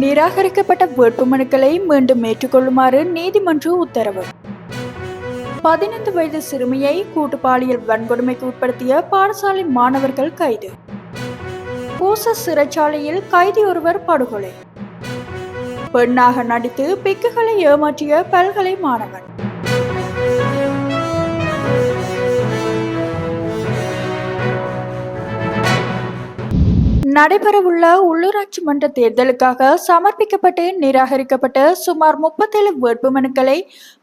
நிராகரிக்கப்பட்ட வேட்புமனுக்களை மீண்டும் ஏற்றுக்கொள்ளுமாறு நீதிமன்றம் உத்தரவு. பதினைந்து வயது சிறுமியை கூட்டு பாலியல் வன்கொடுமைக்கு உட்படுத்திய பாடசாலை மாணவர்கள் கைது. பூச சிறைச்சாலையில் கைதி ஒருவர் படுகொலை. பெண்ணாக நடித்து பிக்குகளை ஏமாற்றிய பல்கலை மாணவன். நடைபெறவுள்ள உள்ளூராட்சி மன்ற தேர்தலுக்காக சமர்ப்பிக்கப்பட்டு நிராகரிக்கப்பட்ட சுமார் முப்பத்தேழு வேட்புமனுக்களை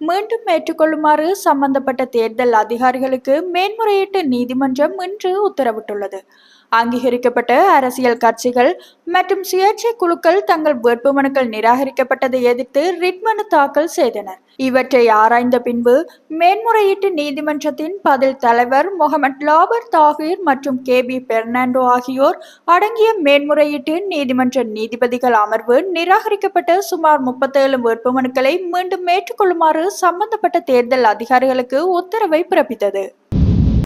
மீண்டும் ஏற்றுக்கொள்ளுமாறு சம்பந்தப்பட்ட தேர்தல் அதிகாரிகளுக்கு மேன்முறையீட்டு நீதிமன்றம் இன்று உத்தரவிட்டுள்ளது. அங்கீகரிக்கப்பட்ட அரசியல் கட்சிகள் மற்றும் சுயேட்சை குழுக்கள் தங்கள் வேட்புமனுக்கள் நிராகரிக்கப்பட்டதை எதிர்த்து ரிட் மனு தாக்கல் செய்தனர். இவற்றை ஆராய்ந்த பின்பு மேன்முறையீட்டு நீதிமன்றத்தின் பதில் தலைவர் முகமது லாபர் தாகிர் மற்றும் கே பி பெர்னாண்டோ ஆகியோர் அடங்கிய மேன்முறையீட்டு நீதிமன்ற நீதிபதிகள் அமர்வு நிராகரிக்கப்பட்ட சுமார் முப்பத்தேழு வேட்புமனுக்களை மீண்டும் ஏற்றுக்கொள்ளுமாறு சம்பந்தப்பட்ட தேர்தல் அதிகாரிகளுக்கு உத்தரவை பிறப்பித்தது.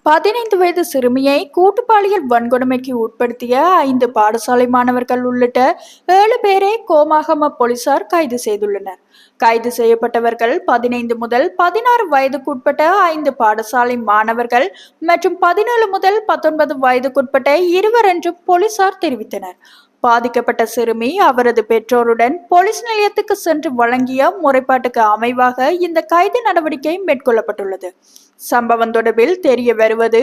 பதினைந்து வயது சிறுமியை கூட்டுப்பாலியல் வன்கொடுமைக்கு உட்படுத்திய ஐந்து பாடசாலை மாணவர்கள் உள்ளிட்ட ஏழு பேரை கோமாகம போலீசார் கைது செய்துள்ளனர். கைது செய்யப்பட்டவர்கள் பதினைந்து முதல் பதினாறு வயதுக்குட்பட்ட ஐந்து பாடசாலை மாணவர்கள் மற்றும் பதினேழு முதல் பத்தொன்பது வயதுக்குட்பட்ட இருவர் என்றும் போலீசார் தெரிவித்தனர். பாதிக்கப்பட்ட சிறுமி அவரது பெற்றோருடன் போலீஸ் நிலையத்துக்கு சென்று வழங்கிய முறைப்பாட்டுக்கு அமைவாக இந்த கைது நடவடிக்கை மேற்கொள்ளப்பட்டுள்ளது. சம்பவம் தொடர்பில் தெரிய வருவது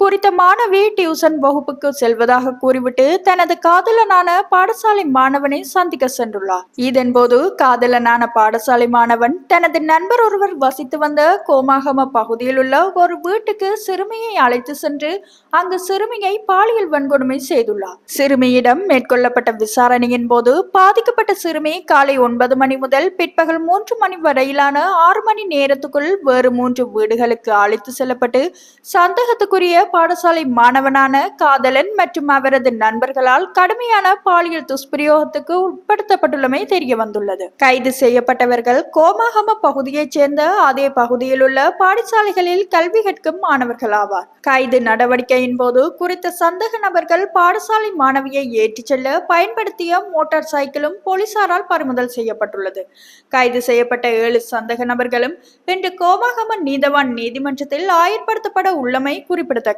குறித்த மாணவி டியூசன் வகுப்புக்கு செல்வதாக கூறிவிட்டு தனது காதலனான பாடசாலை மாணவனை சந்திக்க சென்றுள்ளார். இதன்போது காதலனான பாடசாலை மாணவன் தனது நண்பர் ஒருவர் வசித்து வந்த கோமாகம பகுதியில் உள்ள ஒரு வீட்டுக்கு சிறுமியை அழைத்து சென்று அங்கு சிறுமியை பாலியல் வன்கொடுமை செய்துள்ளார். சிறுமியிடம் மேற்கொள்ளப்பட்ட விசாரணையின் போது பாதிக்கப்பட்ட சிறுமி காலை ஒன்பது மணி முதல் பிற்பகல் மூன்று மணி வரையிலான ஆறு மணி நேரத்துக்குள் வேறு மூன்று வீடுகளுக்கு அழைத்து செல்லப்பட்டு சந்தேகத்துக்குரிய பாடசாலை மாணவனான காதலன் மற்றும் அவரது நண்பர்களால் கடுமையான பாலியல் துஷ்பிரயோகத்துக்கு உட்படுத்தப்பட்டுள்ளமை தெரிய வந்துள்ளது. கைது செய்யப்பட்டவர்கள் கோமாகம பகுதியைச் சேர்ந்த அதே பகுதியில் உள்ள பாடசாலைகளில் கல்வி கற்கும் மாணவர்கள் ஆவார். கைது நடவடிக்கையின் போது குறித்த சந்தேக நபர்கள் பாடசாலை மாணவியை ஏற்றிச் செல்ல பயன்படுத்திய மோட்டார் சைக்கிளும் போலீசாரால் பறிமுதல் செய்யப்பட்டுள்ளது. கைது செய்யப்பட்ட ஏழு சந்தேக நபர்களும் இன்று கோமாகம நீதவான் நீதிமன்றத்தில் ஆயர்படுத்தப்பட உள்ளமை குறிப்பிடத்தக்கது.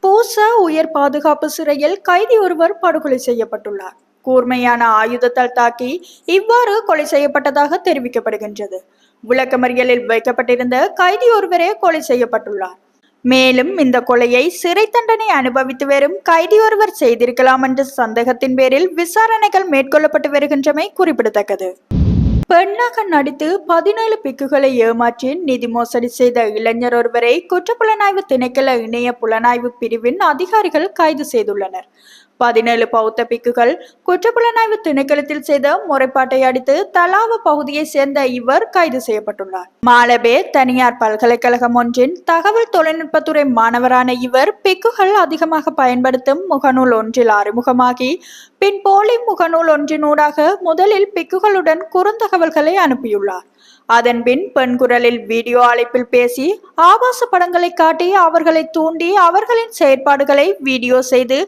பூச உயர் பாதுகாப்பு சிறையில் கைதி ஒருவர் படுகொலை செய்யப்பட்டுள்ளார். கூர்மையான ஆயுதத்தால் தாக்கி இவ்வாறு கொலை செய்யப்பட்டதாக தெரிவிக்கப்படுகின்றது. விளக்கமறியலில் வைக்கப்பட்டிருந்த கைதி ஒருவரே கொலை செய்யப்பட்டுள்ளார். மேலும் இந்த கொலையை சிறை தண்டனை அனுபவித்து வரும் கைதி ஒருவர் செய்திருக்கலாம் என்ற சந்தேகத்தின் பேரில் விசாரணைகள் மேற்கொள்ளப்பட்டு வருகின்றமை குறிப்பிடத்தக்கது. பெண்ணாக நடித்து பதினேழு பிக்குகளை ஏமாற்றி நிதி மோசடி செய்த இளைஞர் ஒருவரை குற்றப்புலனாய்வு திணைக்கள இணைய புலனாய்வு பிரிவின் அதிகாரிகள் கைது செய்துள்ளனர். பதினேழு பௌத்த பிக்குகள் குற்றப்புலனாய்வு திணைக்களத்தில் செய்த முறைப்பாட்டை அடுத்து தலாவ பகுதியை சேர்ந்த இவர் கைது செய்யப்பட்டுள்ளார். மாலபே தனியார் பல்கலைக்கழகம் ஒன்றின் தகவல் தொழில்நுட்பத்துறை மாணவரான இவர் பிக்குகள் அதிகமாக பயன்படுத்தும் முகநூல் ஒன்றில் அறிமுகமாகி பின் போலி முகநூல் ஒன்றினூடாக முதலில் பிக்குகளுடன் குறுந்தகவல்களை அனுப்பியுள்ளார். அதன்பின் பெண் குரலில் வீடியோ அழைப்பில் பேசி ஆபாச படங்களை காட்டி அவர்களை தூண்டி அவர்களின் செயற்பாடுகளை வீடியோ செய்து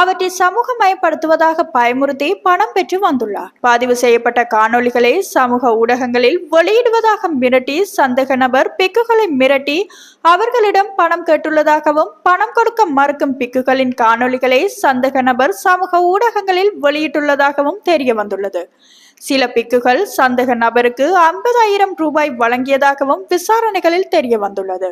அவற்றை சமூகமயப்படுத்துவதாக பயமுறுத்தி பணம் பெற்று வந்துள்ளார். பதிவு செய்யப்பட்ட காணொளிகளை சமூக ஊடகங்களில் வெளியிடுவதாக மிரட்டி சந்தேக நபர் பிக்குகளை மிரட்டி அவர்களிடம் பணம் கேட்டுள்ளதாகவும் பணம் கொடுக்க மறுக்கும் பிக்குகளின் காணொளிகளை சந்தேக நபர் சமூக ஊடகங்களில் வெளியிட்டுள்ளதாகவும் தெரிய வந்துள்ளது சில பிக்குகள் சந்தேக நபருக்கு ஐம்பதாயிரம் ரூபாய் வழங்கியதாகவும் விசாரணைகளில் தெரிய வந்துள்ளது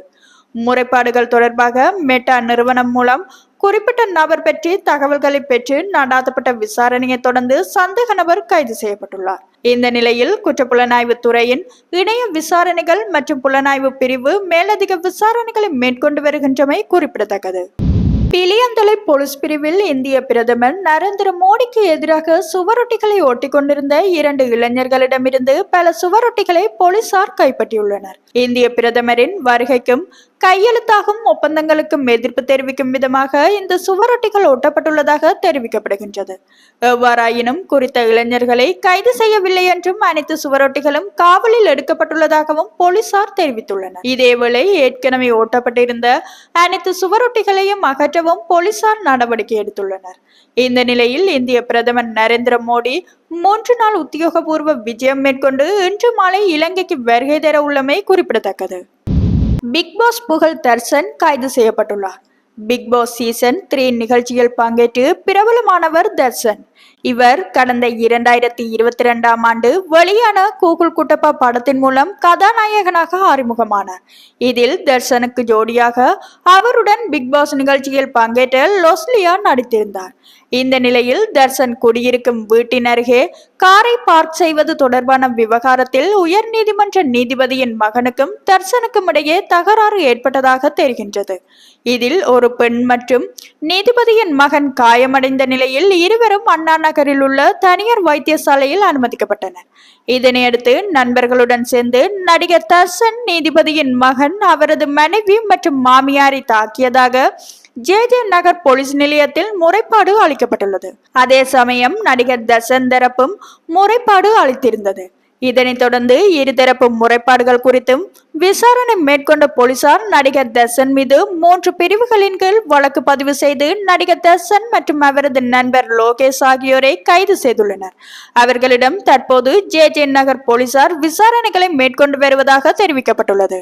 முறைப்பாடுகள் தொடர்பாக மெட்டா நிறுவனம் மூலம் குறிப்பிட்ட நபர் பற்றி தகவல்களை பெற்று நடாத்தப்பட்ட விசாரணையை தொடர்ந்து சந்தேக நபர் கைது செய்யப்பட்டுள்ளார். இந்த நிலையில் குற்றப்புலனாய்வு துறையின் இணைய விசாரணைகள் மற்றும் புலனாய்வு பிரிவு மேலதிக விசாரணைகளை மேற்கொண்டு வருகின்றமை குறிப்பிடத்தக்கது. பிலியந்தலை போலீஸ் பிரிவில் இந்திய பிரதமர் நரேந்திர மோடிக்கு எதிராக சுவரொட்டிகளை ஒட்டிக்கொண்டிருந்த இரண்டு இளைஞர்களிடமிருந்து பல சுவரொட்டிகளை போலீசார் கைப்பற்றியுள்ளனர். இந்திய பிரதமரின் வருகைக்கும் கையெழுத்தாகும் ஒப்பந்தங்களுக்கும் எதிர்ப்பு தெரிவிக்கும் விதமாக இந்த சுவரொட்டிகள் ஒட்டப்பட்டுள்ளதாக தெரிவிக்கப்படுகின்றது. எவ்வாறாயினும் குறித்த இளைஞர்களை கைது செய்யவில்லை என்றும் அனைத்து சுவரொட்டிகளும் காவலில் எடுக்கப்பட்டுள்ளதாகவும் போலீசார் தெரிவித்துள்ளனர். இதேவேளை ஏற்கனவே ஓட்டப்பட்டிருந்த அனைத்து சுவரொட்டிகளையும் எனவும் போலீசார் நடவடிக்கை எடுத்துள்ளனர். இந்த நிலையில் இந்திய பிரதமர் நரேந்திர மோடி மூன்று நாள் உத்தியோகபூர்வ விஜயம் மேற்கொண்டு இன்று மாலை இலங்கைக்கு வருகை தர உள்ளமை குறிப்பிடத்தக்கது. பிக் பாஸ் புகழ் தர்சன் கைது செய்யப்பட்டுள்ளார். பிக் பாஸ் சீசன் த்ரீ நிகழ்ச்சியில் பங்கேற்று பிரபலமானவர் தர்சன். இவர் கடந்த இரண்டாயிரத்தி இருபத்தி ரெண்டாம் ஆண்டு வெளியான கூகுள் குட்டப்பா படத்தின் மூலம் கதாநாயகனாக அறிமுகமானார். இதில் தர்ஷனுக்கு ஜோடியாக அவருடன் பிக் பாஸ் நிகழ்ச்சியில் பங்கேற்ற லொஸ்லியா நடித்திருந்தார். இந்த நிலையில் தர்ஷன் குடியிருக்கும் வீட்டின் அருகே காரை பார்க் செய்வது தொடர்பான விவகாரத்தில் உயர்நீதிமன்ற நீதிபதியின் மகனுக்கும் தர்சனுக்கும் இடையே தகராறு ஏற்பட்டதாக தெரிகின்றது. இதில் ஒரு பெண் மற்றும் நீதிபதியின் மகன் காயமடைந்த நிலையில் இருவரும் அண்ணா நகரில் உள்ள தனியார் வைத்தியசாலையில் அனுமதிக்கப்பட்டனர். இதனையடுத்து நண்பர்களுடன் சேர்ந்து நடிகர் தர்சன் நீதிபதியின் மகன் அவரது மனைவி மற்றும் மாமியாரை தாக்கியதாக ஜே ஜே நகர் போலீஸ் நிலையத்தில் முறைப்பாடு அளிக்கப்பட்டுள்ளது. அதே சமயம் நடிகர் தர்சன் தரப்பும் முறைப்பாடு அளித்திருந்தது. இதனைத் தொடர்ந்து இருதரப்பு முறைப்பாடுகள் குறித்தும் விசாரணை மேற்கொண்ட போலீசார் நடிகர் தசன் மீது மூன்று பிரிவுகளின் கீழ் வழக்கு பதிவு செய்து நடிகர் தசன் மற்றும் அவரது நண்பர் லோகேஷ் ஆகியோரை கைது செய்துள்ளனர். அவர்களிடம் தற்போது ஜே ஜே நகர் போலீசார் விசாரணைகளை மேற்கொண்டு வருவதாக தெரிவிக்கப்பட்டுள்ளது.